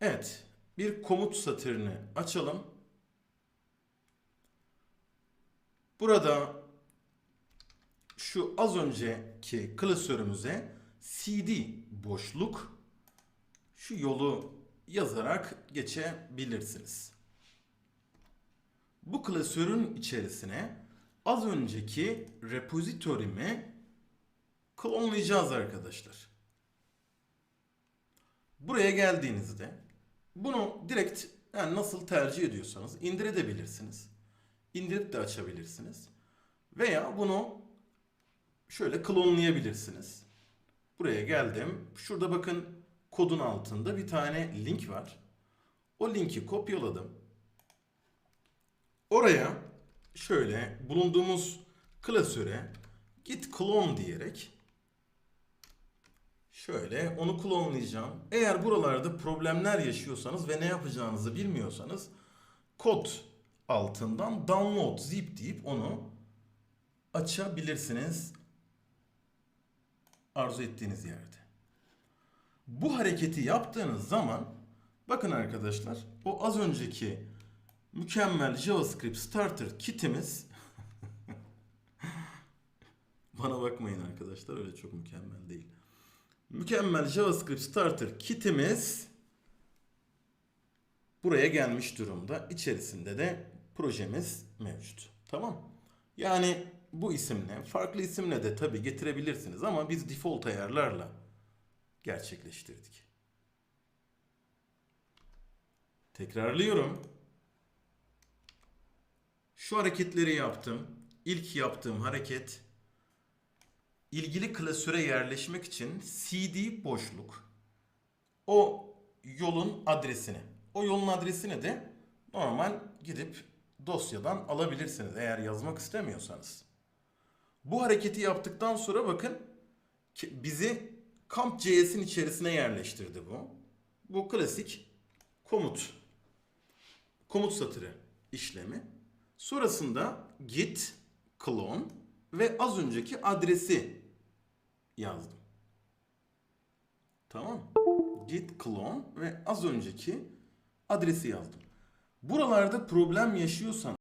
Evet, bir komut satırını açalım. Burada şu az önceki klasörümüze cd boşluk şu yolu yazarak geçebilirsiniz. Bu klasörün içerisine az önceki repository'mi klonlayacağız arkadaşlar. Buraya geldiğinizde bunu direkt yani nasıl tercih ediyorsanız indirebilirsiniz. İndirip de açabilirsiniz. Veya bunu şöyle klonlayabilirsiniz. Buraya geldim. Şurada bakın kodun altında bir tane link var. O linki kopyaladım. Oraya şöyle bulunduğumuz klasöre git clone diyerek şöyle onu klonlayacağım. Eğer buralarda problemler yaşıyorsanız ve ne yapacağınızı bilmiyorsanız kod altından download zip deyip onu açabilirsiniz arzu ettiğiniz yerde. Bu hareketi yaptığınız zaman bakın arkadaşlar o az önceki mükemmel JavaScript Starter kitimiz bana bakmayın arkadaşlar öyle çok mükemmel değil. Mükemmel JavaScript Starter kitimiz buraya gelmiş durumda. İçerisinde de projemiz mevcut. Tamam. Yani bu isimle, farklı isimle de tabii getirebilirsiniz ama biz default ayarlarla gerçekleştirdik. Tekrarlıyorum. Şu hareketleri yaptım. İlk yaptığım hareket ilgili klasöre yerleşmek için cd boşluk o yolun adresini. O yolun adresini de normal gidip dosyadan alabilirsiniz eğer yazmak istemiyorsanız. Bu hareketi yaptıktan sonra bakın bizi Camp.js'in içerisine yerleştirdi bu. Bu klasik komut. Komut satırı işlemi. Sonrasında git clone ve az önceki adresi yazdım. Tamam. Git clone ve az önceki adresi yazdım. Buralarda problem yaşıyorsan